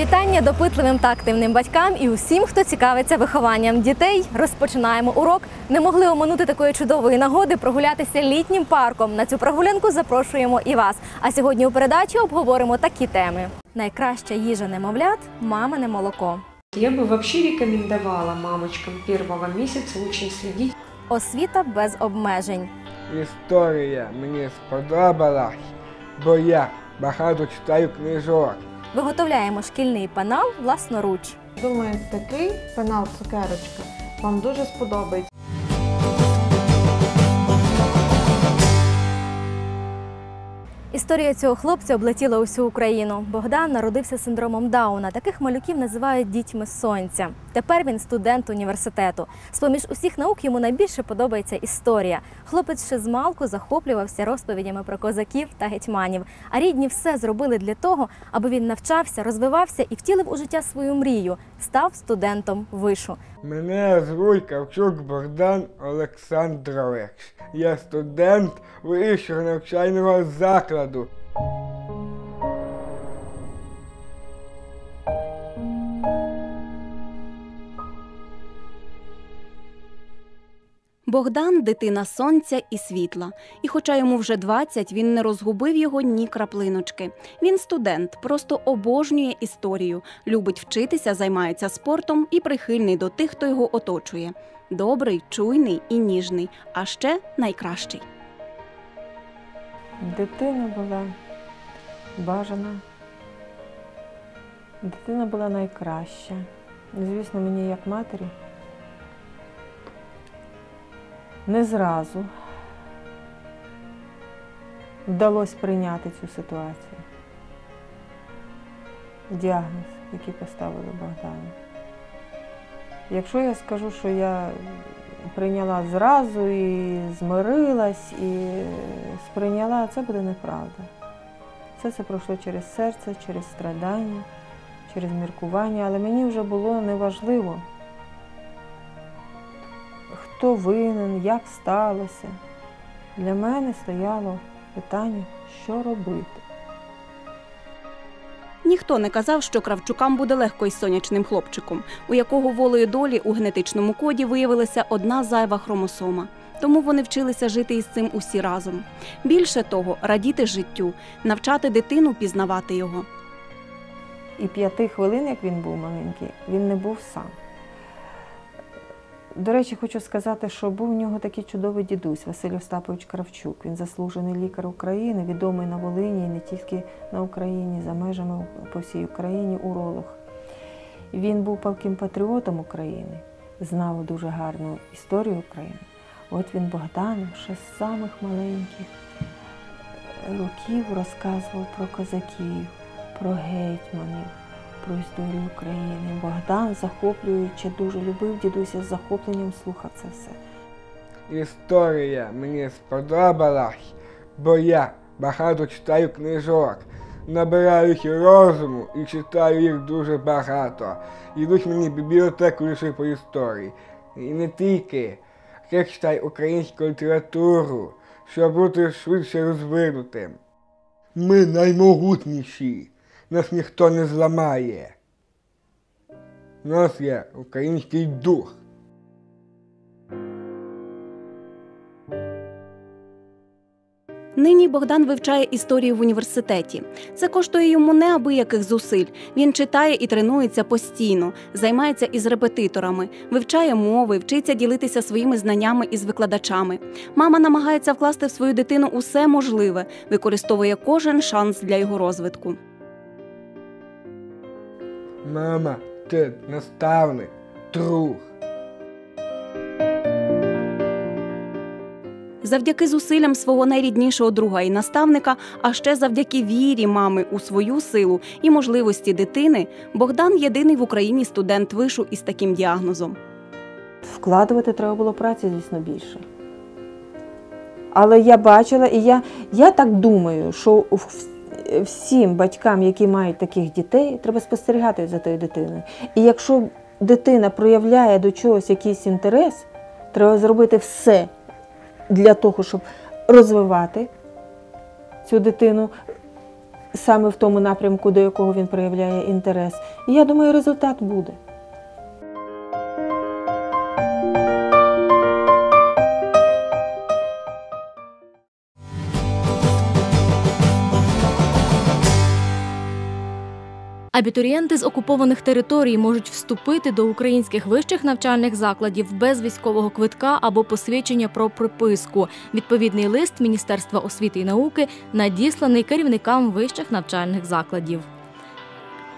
вітання допитливим та активним батькам і усім, хто цікавиться вихованням дітей. Розпочинаємо урок. Не могли оминути такої чудової нагоди прогулятися літнім парком. На цю прогулянку запрошуємо і вас. А сьогодні у передачі обговоримо такі теми: найкраща їжа немовлят мамине молоко, Я бы вообще рекомендовала мамочкам первого месяца очень следить освіта без обмежень, Історія мені сподобалась, бо я багато читаю книжок. Виготовляємо шкільний панал власноруч. Думаю, такий пенал цукерочка вам дуже сподобається. Історія цього хлопця облетіла усю Україну. Богдан народився з синдромом Дауна. Таких малюків називають дітьми сонця. Тепер він студент університету. З-поміж усіх наук йому найбільше подобається історія. Хлопець ще з малку захоплювався розповідями про козаків та гетьманів. А рідні все зробили для того, аби він навчався, розвивався і втілив у життя свою мрію. Став студентом вишу. Мене звуть Кравчук Богдан Олександрович. Я студент вищого навчального закладу. Богдан дитина сонця і світла. І хоча йому вже 20, він не розгубив його ні краплиночки. Він студент, просто обожнює історію, любить вчитися, займається спортом і прихильний до тих, хто його оточує. Добрий, чуйний і ніжний, а ще найкращий. Дитина була бажана. Дитина була найкраща. Звісно, мені як матері. Не зразу вдалося прийняти цю ситуацію. Діагноз, який поставили Богдану. Якщо я скажу, що я прийняла зразу і змирилась, і сприйняла, це буде неправда. Все це пройшло через серце, через страдання, через міркування, але мені вже було неважливо, хто винен, як сталося. Для мене стояло питання, що робити. Ніхто не казав, що кравчукам буде легко із сонячним хлопчиком, у якого волею долі у генетичному коді виявилася одна зайва хромосома. Тому вони вчилися жити із цим усі разом. Більше того, радіти життю, навчати дитину пізнавати його. І п'яти хвилин, як він був маленький, він не був сам. До речі, хочу сказати, що був у нього такий чудовий дідусь Василь Остапович Кравчук. Він заслужений лікар України, відомий на Волині і не тільки на Україні, за межами по всій Україні, уролог. Він був палким патріотом України, знав дуже гарну історію України. От він Богдану ще з самих маленьких років розказував про козаків, про гетьманів, про історію України. Богдан, захоплюючи, дуже любив дідуся з захопленням слухав це все. Історія мені сподобалась, бо я багато читаю книжок. Набираюся розуму і читаю їх дуже багато. Йдуть мені бібліотеку лише по історії. І не тільки. Я читаю українську літературу, щоб бути швидше розвинутим. Ми наймогутніші. Нас ніхто не зламає. У нас є український дух. Нині Богдан вивчає історію в університеті. Це коштує йому неабияких зусиль. Він читає і тренується постійно, займається із репетиторами, вивчає мови, вчиться ділитися своїми знаннями із викладачами. Мама намагається вкласти в свою дитину усе можливе, використовує кожен шанс для його розвитку. Мама, ти наставник, друг. Завдяки зусиллям свого найріднішого друга і наставника, а ще завдяки вірі мами у свою силу і можливості дитини, Богдан єдиний в Україні студент вишу із таким діагнозом. Вкладувати треба було праці, звісно, більше. Але я бачила, і я, я так думаю, що в- всім батькам, які мають таких дітей, треба спостерігати за тою дитиною. І якщо дитина проявляє до чогось якийсь інтерес, треба зробити все для того, щоб розвивати цю дитину, саме в тому напрямку, до якого він проявляє інтерес. І я думаю, результат буде. Абітурієнти з окупованих територій можуть вступити до українських вищих навчальних закладів без військового квитка або посвідчення про приписку. Відповідний лист Міністерства освіти і науки надісланий керівникам вищих навчальних закладів.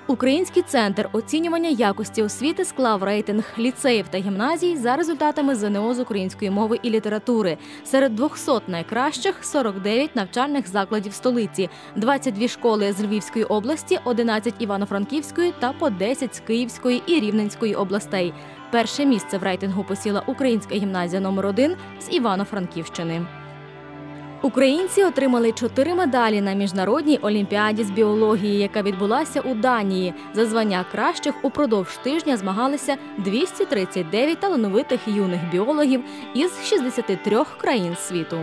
Український центр оцінювання якості освіти склав рейтинг ліцеїв та гімназій за результатами ЗНО з української мови і літератури. Серед 200 найкращих 49 навчальних закладів столиці, 22 школи з Львівської області, 11 Івано-Франківської та по 10 з Київської і Рівненської областей. Перше місце в рейтингу посіла Українська гімназія номер 1 з Івано-Франківщини. Українці отримали чотири медалі на міжнародній олімпіаді з біології, яка відбулася у Данії. За звання кращих упродовж тижня змагалися 239 талановитих юних біологів із 63 країн світу.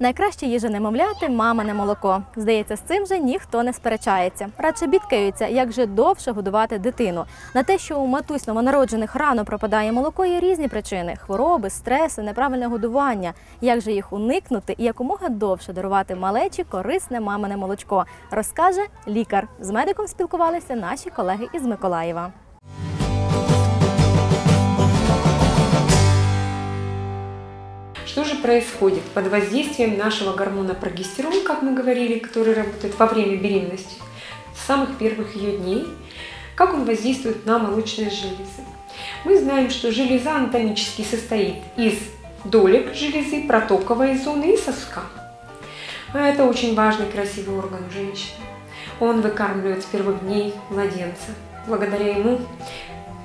Найкраще їжа немовляти мамине молоко. Здається, з цим же ніхто не сперечається. Радше бідкаються, як же довше годувати дитину. На те, що у матусь новонароджених рано пропадає молоко, є різні причини: хвороби, стреси, неправильне годування. Як же їх уникнути і якомога довше дарувати малечі корисне мамине молочко, розкаже лікар. З медиком спілкувалися наші колеги із Миколаєва. Что же происходит под воздействием нашего гормона прогестерон, как мы говорили, который работает во время беременности, с самых первых ее дней, как он воздействует на молочные железы? Мы знаем, что железа анатомически состоит из долек железы, протоковой зоны и соска. А это очень важный красивый орган у женщины. Он выкармливает с первых дней младенца. Благодаря ему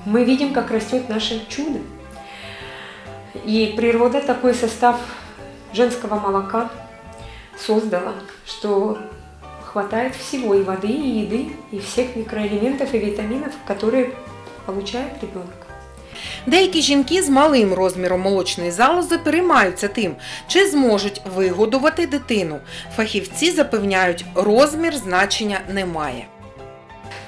мы видим, как растет наше чудо. И природа такой состав женского молока создала, что хватает всего и воды, и еды, и всех микроэлементов и витаминов, которые получает ребенок. Деякі жінки з малим розміром молочної залози переймаються тим, чи зможуть вигодувати дитину. Фахівці запевняють, розмір значення не має.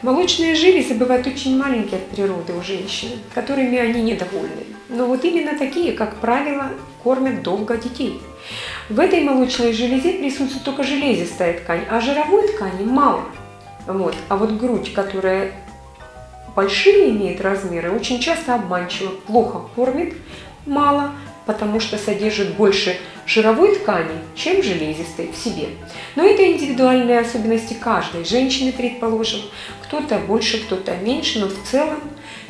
Молочные железы бывают очень маленькие от природы у женщин, которыми они недовольны. Но вот именно такие, как правило, кормят долго детей. В этой молочной железе присутствует только железистая ткань, а жировой ткани мало. Вот. А вот грудь, которая большие имеет размеры, очень часто обманчиво, плохо кормит, мало, потому что содержит больше жировой ткани, чем железистой в себе. Но это индивидуальные особенности каждой женщины, предположим. Кто-то больше, кто-то меньше, но в целом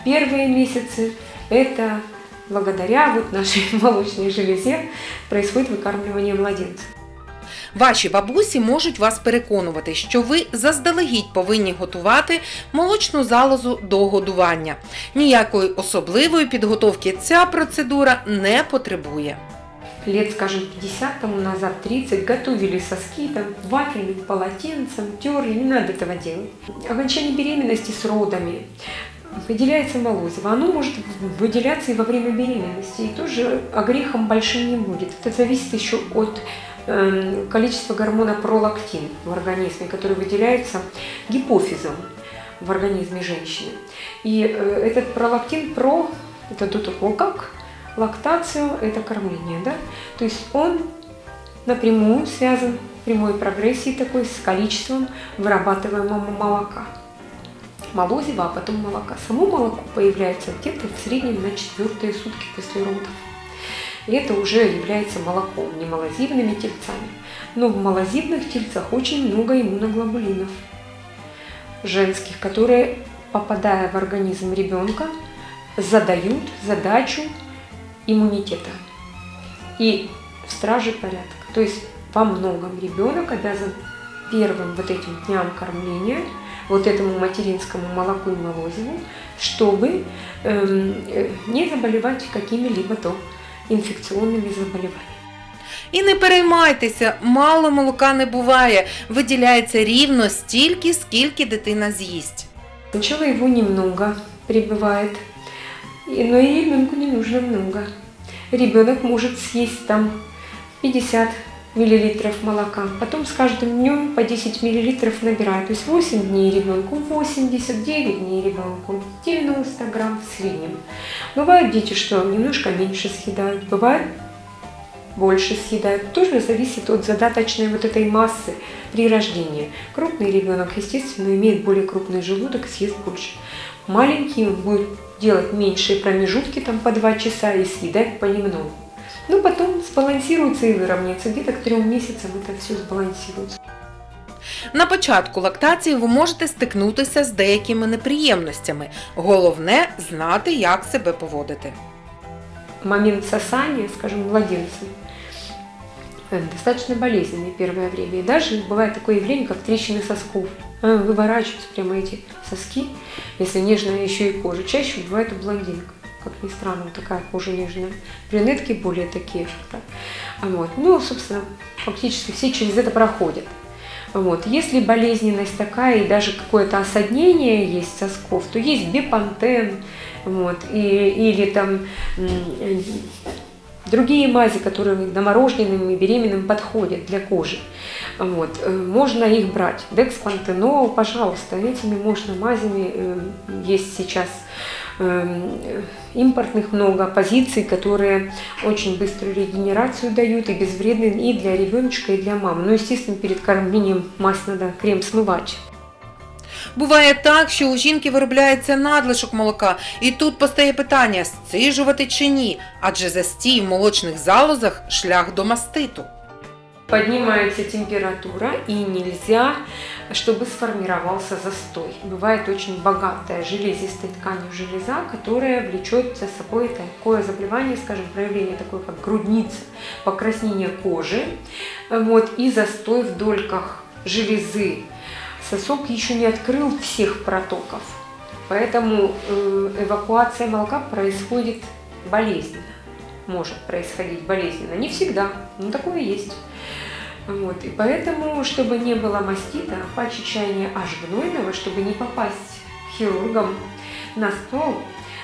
первые месяцы это благодаря вот нашей молочной железе происходит выкармливание младенца. Ваші бабусі можуть вас переконувати, що ви заздалегідь повинні готувати молочну залозу до годування. Ніякої особливої підготовки ця процедура не потребує. Лет, скажем, 50 тому назад, 30, готовили соски там, вафельным полотенцем, терли, не надо этого делать. Окончание беременности с родами выделяется молозиво. Оно может выделяться и во время беременности, и тоже огрехом большим не будет. Это зависит еще от э, количества гормона пролактин в организме, который выделяется гипофизом в организме женщины. И э, этот пролактин про, это до того как, лактацию – это кормление, да? То есть он напрямую связан прямой прогрессии такой с количеством вырабатываемого молока. Молозива, а потом молока. Само молоко появляется где-то в среднем на четвертые сутки после родов. И это уже является молоком, не малозивными тельцами. Но в малозивных тельцах очень много иммуноглобулинов женских, которые, попадая в организм ребенка, задают задачу иммунитета и в страже порядка. То есть во многом ребенок обязан первым вот этим дням кормления, вот этому материнскому молоку и молозиву, чтобы эм, э, не заболевать какими-либо то инфекционными заболеваниями. І не переймайтеся, мало молока не буває, виділяється рівно стільки, скільки дитина з'їсть. Сначала его немного прибывает, и- но и ребенку не нужно много. Ребенок может съесть там 50 миллилитров молока. Потом с каждым днем по 10 миллилитров набираю. То есть 8 дней ребенку 80, 9 дней ребенку 90 грамм в среднем. Бывают дети, что немножко меньше съедают, бывает больше съедают. Тоже зависит от задаточной вот этой массы при рождении. Крупный ребенок, естественно, имеет более крупный желудок, съест больше. Маленький он будет делать меньшие промежутки, там по 2 часа и съедать понемногу. Ну, потом сбалансируется и выровняется. Где-то к трем месяцам это все сбалансируется. На початку лактації ви можете стикнутися з деякими неприємностями. Головне знати, як себе поводити. момент сосания, скажем, младенцем, э, достаточно болезненный первое время. И даже бывает такое явление, как трещины сосков. А, Выворачиваются прямо эти соски, если нежная еще и кожа. Чаще бывает у блондинок. Как ни странно, такая кожа нежная. Брюнетки более такие. да. А Вот. Ну, собственно, фактически все через это проходят. Вот. Если болезненность такая и даже какое-то осаднение есть сосков, то есть бепантен, вот, и, или там другие мази, которые новорожденным и беременным подходят для кожи. Вот. э, Можно их брать. Декспантенол, пожалуйста, этими можно мазями. э, Есть сейчас импортных много позиций, которые очень быструю регенерацию дают и безвредны и для ребеночка, и для мамы. Ну, естественно, перед кормлением мазь надо крем смывать. Буває так, що у жінки виробляється надлишок молока, і тут постає питання, сцижувати чи ні, адже застій в молочних залозах шлях до маститу. Поднимается температура и нельзя, чтобы сформировался застой. Бывает очень богатая железистой тканью железа, которая влечет за собой такое заболевание, скажем, проявление такое, как грудница, покраснение кожи вот, и застой в дольках железы. Сосок еще не открыл всех протоков, поэтому э, эвакуация молока происходит болезненно. Может происходить болезненно. Не всегда, но такое есть. Вот. И поэтому, чтобы не было мастита, паче чаяния аж гнойного, чтобы не попасть хирургам на стол,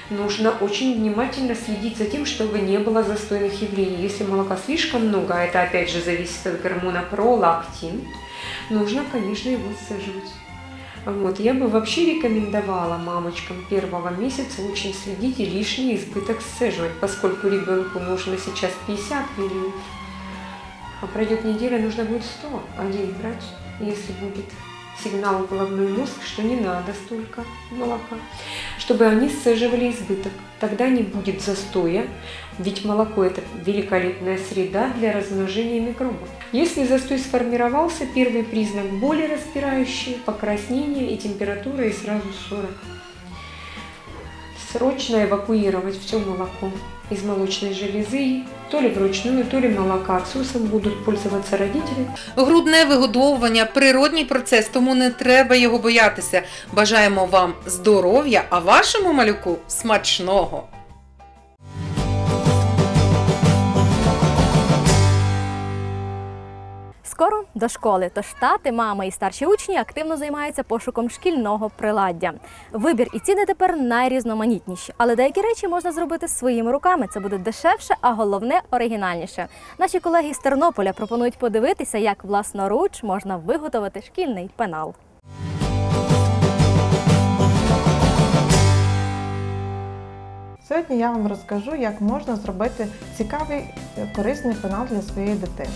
нужно очень внимательно следить за тем, чтобы не было застойных явлений. Если молока слишком много, а это опять же зависит от гормона пролактин, нужно, конечно, его сцеживать. Вот. Я бы вообще рекомендовала мамочкам первого месяца очень следить и лишний избыток сцеживать, поскольку ребенку нужно сейчас 50 миллилитров. А пройдет неделя, нужно будет 100 один брать, если будет сигнал в головной мозг, что не надо столько молока, чтобы они сцеживали избыток. Тогда не будет застоя, ведь молоко это великолепная среда для размножения микробов. Если застой сформировался, первый признак боли распирающие, покраснение и температура и сразу 40. Срочно эвакуировать все молоко из молочной железы, то ли вручную, то ли молокоотсосом будут пользоваться родители. Грудне вигодовування природній процес, тому не треба його боятися. Бажаємо вам здоров'я, а вашому малюку смачного! Скоро до школи, тож тати, мама і старші учні активно займаються пошуком шкільного приладдя. Вибір і ціни тепер найрізноманітніші, але деякі речі можна зробити своїми руками. Це буде дешевше, а головне оригінальніше. Наші колеги з Тернополя пропонують подивитися, як власноруч можна виготовити шкільний пенал. Сьогодні я вам розкажу, як можна зробити цікавий е, корисний пенал для своєї дитини,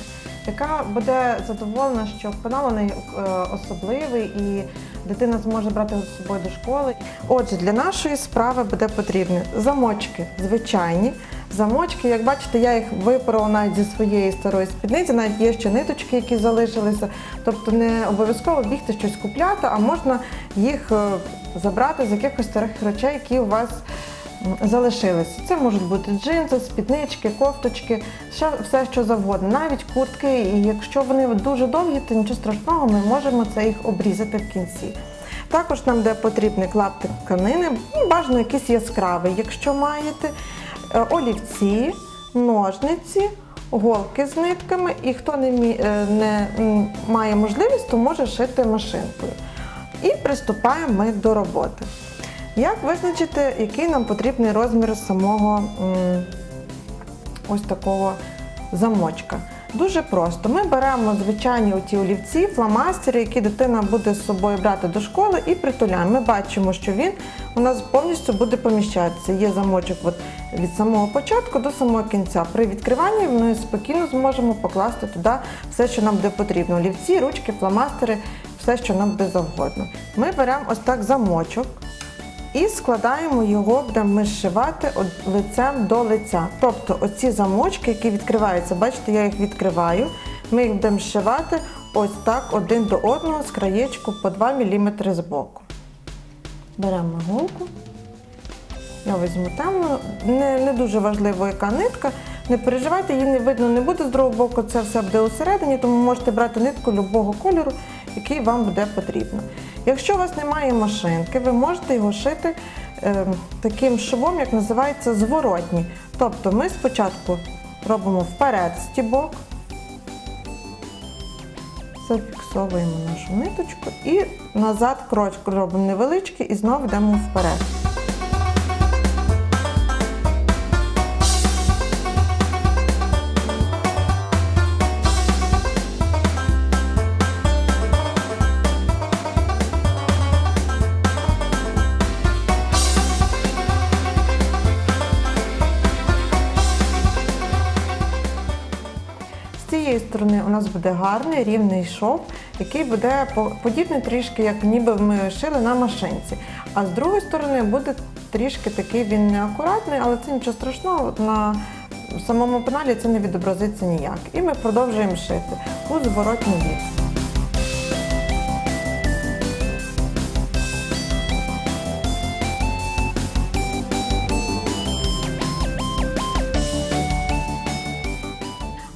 яка буде задоволена, що пенал у неї е, особливий і дитина зможе брати його з собою до школи. Отже, для нашої справи буде потрібні замочки звичайні. Замочки, як бачите, я їх випорола навіть зі своєї старої спідниці, навіть є ще ниточки, які залишилися. Тобто не обов'язково бігти щось купляти, а можна їх е, забрати з якихось старих речей, які у вас м, залишилися. Це можуть бути джинси, спіднички, кофточки, що- все що завгодно, навіть куртки. І якщо вони дуже довгі, то нічого страшного, ми можемо це їх обрізати в кінці. Також нам де потрібний клаптик тканини, ну, бажано якийсь яскравий, якщо маєте, е, олівці, ножниці, голки з нитками. І хто не, е, не має можливість, то може шити машинкою. І приступаємо ми до роботи. Як визначити, який нам потрібний розмір самого ось такого замочка? Дуже просто. Ми беремо звичайні оті олівці, фломастери, які дитина буде з собою брати до школи, і притуляємо. Ми бачимо, що він у нас повністю буде поміщатися. Є замочок от від самого початку до самого кінця. При відкриванні ми спокійно зможемо покласти туди все, що нам буде потрібно: олівці, ручки, фломастери, все, що нам буде завгодно. Ми беремо ось так замочок. І складаємо його, будемо ми зшивати лицем до лиця. Тобто оці замочки, які відкриваються, бачите, я їх відкриваю. Ми їх будемо зшивати ось так один до одного з краєчку по 2 мм з боку. Беремо голку. Я візьму темну, не, не дуже важливо, яка нитка. Не переживайте, її не видно не буде з другого боку, це все буде усередині, тому можете брати нитку будь-якого кольору, який вам буде потрібно. Якщо у вас немає машинки, ви можете його шити е, таким швом, як називається зворотній. Тобто ми спочатку робимо вперед стібок, зафіксовуємо нашу ниточку і назад крочку робимо невеличкий і знову йдемо вперед. Нас буде гарний рівний шов, який буде подібний трішки, як ніби ми шили на машинці. А з другої сторони буде трішки такий він неакуратний, але це нічого страшного. На самому пеналі це не відобразиться ніяк. І ми продовжуємо шити у зворотній бік.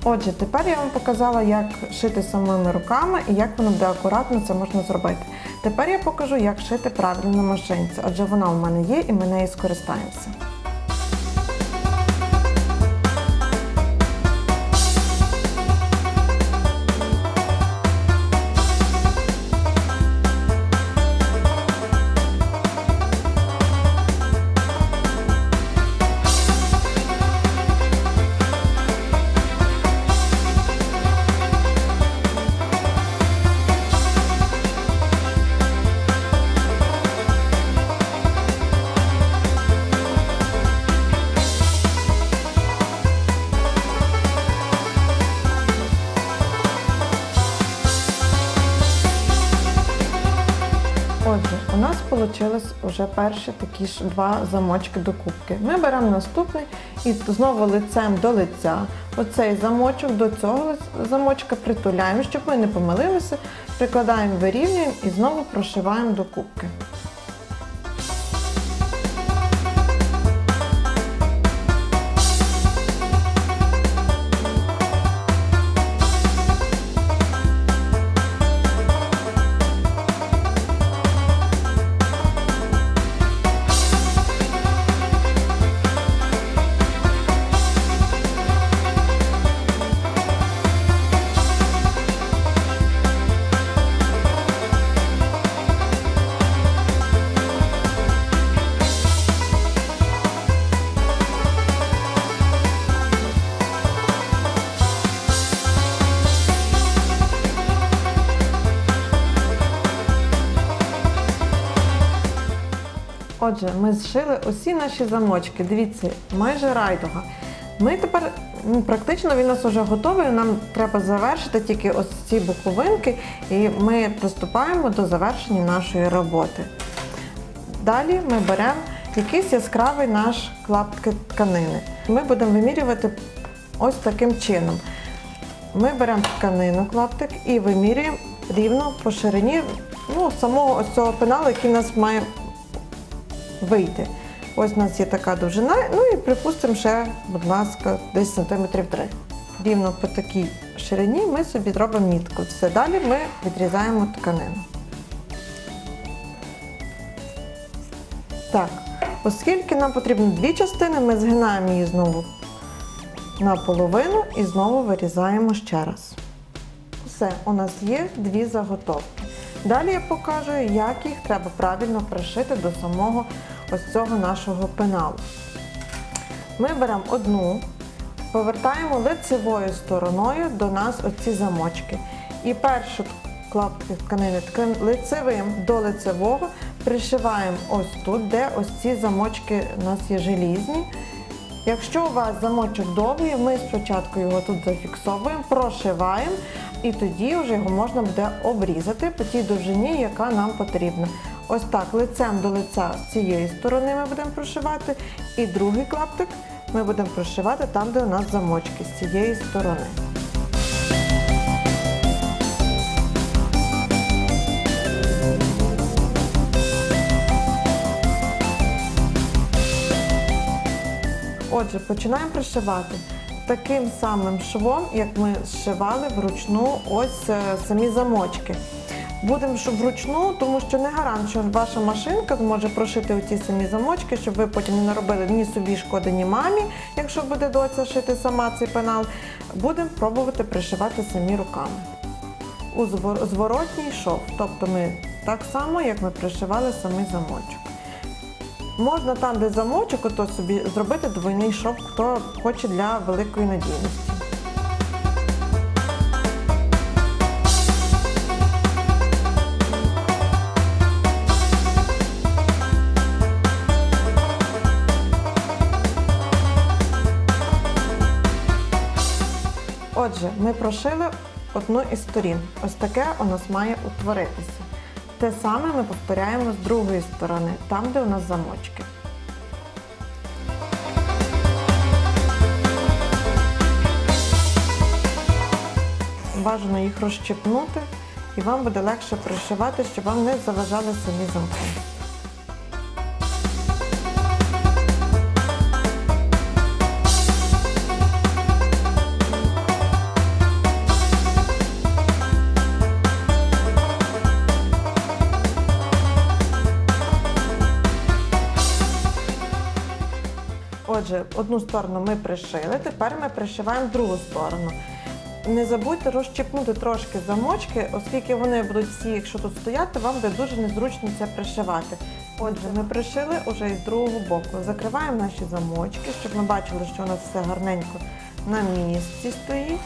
Отже, тепер я вам показала, як шити самими руками і як воно буде акуратно це можна зробити. Тепер я покажу, як шити правильно на машинці, адже вона у мене є і ми нею скористаємося. Вже перші такі ж два замочки до кубки. Ми беремо наступний і знову лицем до лиця. Оцей замочок до цього замочка притуляємо, щоб ми не помилилися, прикладаємо, вирівнюємо і знову прошиваємо до кубки. Отже, ми зшили усі наші замочки. Дивіться, майже райдуга. Ми тепер практично він у нас вже готовий. Нам треба завершити тільки ось ці боковинки, і ми приступаємо до завершення нашої роботи. Далі ми беремо якийсь яскравий наш клаптик тканини. Ми будемо вимірювати ось таким чином. Ми беремо тканину клаптик і вимірюємо рівно по ширині ну, самого ось цього пеналу, який у нас має вийти. Ось у нас є така довжина, ну і припустимо ще, будь ласка, десь сантиметрів 3. Рівно по такій ширині ми собі зробимо мітку. Все далі ми відрізаємо тканину. Так, оскільки нам потрібно дві частини, ми згинаємо її знову наполовину і знову вирізаємо ще раз. Все, у нас є дві заготовки. Далі я покажу, як їх треба правильно пришити до самого ось цього нашого пеналу. Ми беремо одну повертаємо лицевою стороною до нас оці замочки. І першу клаптик тканини ткан- лицевим до лицевого пришиваємо ось тут, де ось ці замочки у нас є желізні. Якщо у вас замочок довгий, ми спочатку його тут зафіксовуємо, прошиваємо, і тоді вже його можна буде обрізати по тій довжині, яка нам потрібна. Ось так, лицем до лиця з цієї сторони ми будемо прошивати, і другий клаптик ми будемо прошивати там, де у нас замочки з цієї сторони. Отже, починаємо пришивати таким самим швом, як ми зшивали вручну ось е, самі замочки. Будемо вручну, тому що не гарант, що ваша машинка зможе прошити оці самі замочки, щоб ви потім не наробили ні собі шкоди, ні мамі, якщо буде доця шити сама цей пенал. Будемо пробувати пришивати самі руками. У зворотній шов. Тобто ми так само, як ми пришивали самий замочок. Можна там, де замочок, ото собі зробити двойний шов, хто хоче для великої надійності. Отже, ми прошили одну із сторін. Ось таке у нас має утворитися. Те саме ми повторяємо з другої сторони, там, де у нас замочки. Бажано їх розщепнути, і вам буде легше пришивати, щоб вам не заважали самі замки. Отже, одну сторону ми пришили, тепер ми пришиваємо другу сторону. Не забудьте розчепнути трошки замочки, оскільки вони будуть всі, якщо тут стояти, вам буде дуже незручно це пришивати. Отже, ми пришили уже із другого боку. Закриваємо наші замочки, щоб ми бачили, що у нас все гарненько на місці стоїть.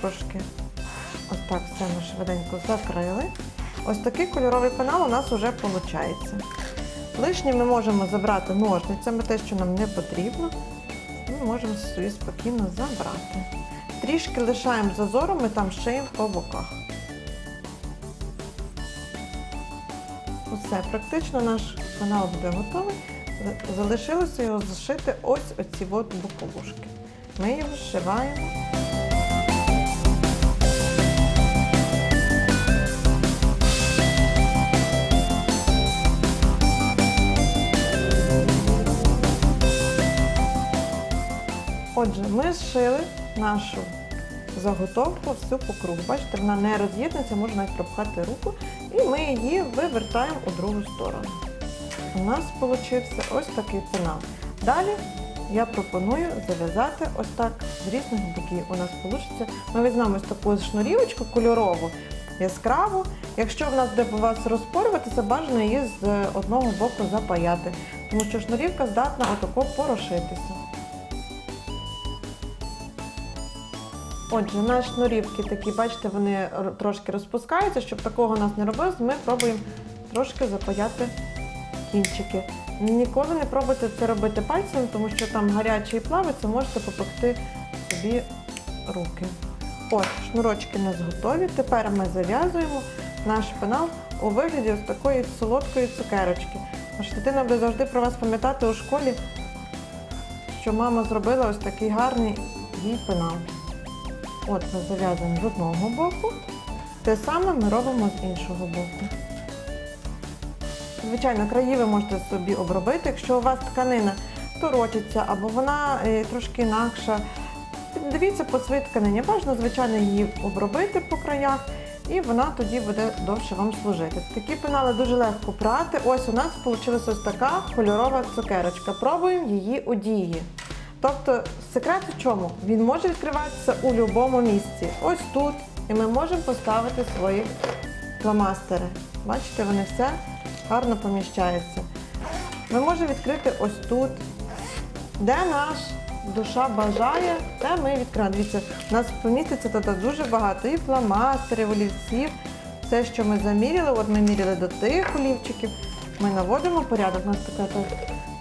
Трошки ось так все ми швиденько закрили. Ось такий кольоровий канал у нас вже виходить. Лишнє ми можемо забрати ножницями, те, що нам не потрібно. Ми можемо собі спокійно забрати. Трішки лишаємо зазору, ми там шиємо по боках. Усе, практично наш канал буде готовий. Залишилося його зашити ось оці от боковушки. Ми його зшиваємо. Отже, ми зшили нашу заготовку всю по кругу. Бачите, вона не роз'єднується, можна навіть пропхати руку, і ми її вивертаємо у другу сторону. У нас вийшов ось такий пенал. Далі я пропоную зав'язати ось так з різних боків. У нас вийде. Ми візьмемо ось таку шнурівочку кольорову, яскраву. Якщо в нас буде у вас розпорюватися, бажано її з одного боку запаяти, тому що шнурівка здатна отако порошитися. Отже, наші шнурівки такі, бачите, вони трошки розпускаються. Щоб такого у нас не робилось, ми пробуємо трошки запаяти кінчики. Ніколи не пробуйте це робити пальцем, тому що там гарячий плавиться, можете попекти собі руки. От, шнурочки у нас готові. Тепер ми зав'язуємо наш пенал у вигляді ось такої солодкої цукерочки. Наша дитина буде завжди про вас пам'ятати у школі, що мама зробила ось такий гарний їй пенал. От ми зав'язуємо з одного боку, те саме ми робимо з іншого боку. Звичайно, краї ви можете собі обробити, якщо у вас тканина торочиться або вона е, трошки інакша. Дивіться по своїй тканині. Бажано, звичайно, її обробити по краях, і вона тоді буде довше вам служити. Такі пенали дуже легко прати. Ось у нас вийшла ось така кольорова цукерочка. Пробуємо її у дії. Тобто секрет в чому? Він може відкриватися у будь-якому місці. Ось тут. І ми можемо поставити свої фломастери. Бачите, вони все гарно поміщаються. Ми можемо відкрити ось тут, де наш душа бажає, те ми відкриємо. Дивіться, у нас поміститься тут дуже багато і фломастерів, олівців. Все, що ми заміряли, от ми міряли до тих олівчиків. Ми наводимо порядок. У нас така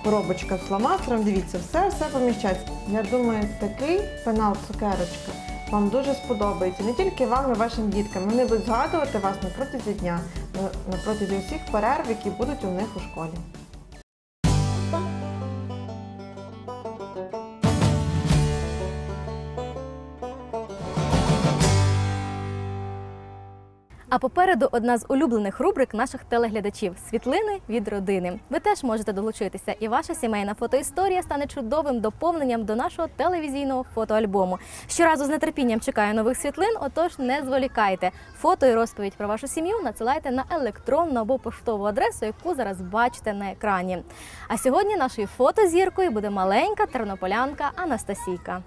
коробочка з фломастером. Дивіться, все все поміщається. Я думаю, такий пенал цукерочка вам дуже сподобається. Не тільки вам і вашим діткам. Вони будуть згадувати вас на протязі дня, на протязі усіх перерв, які будуть у них у школі. А попереду одна з улюблених рубрик наших телеглядачів світлини від родини. Ви теж можете долучитися, і ваша сімейна фотоісторія стане чудовим доповненням до нашого телевізійного фотоальбому. Щоразу з нетерпінням чекаю нових світлин, отож не зволікайте. Фото і розповідь про вашу сім'ю надсилайте на електронну або поштову адресу, яку зараз бачите на екрані. А сьогодні нашою фотозіркою буде маленька тернополянка Анастасійка.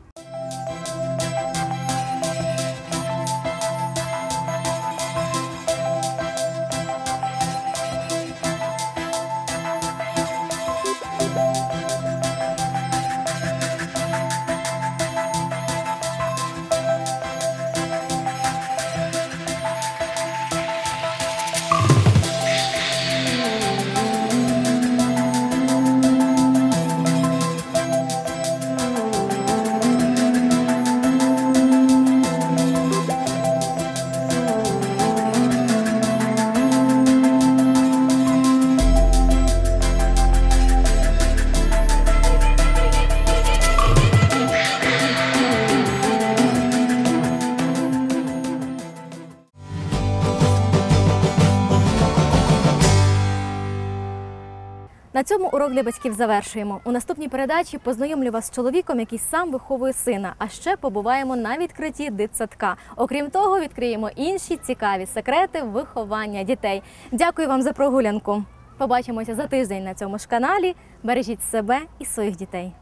Цьому урок для батьків завершуємо. У наступній передачі познайомлю вас з чоловіком, який сам виховує сина. А ще побуваємо на відкритті дитсадка. Окрім того, відкриємо інші цікаві секрети виховання дітей. Дякую вам за прогулянку. Побачимося за тиждень на цьому ж каналі. Бережіть себе і своїх дітей.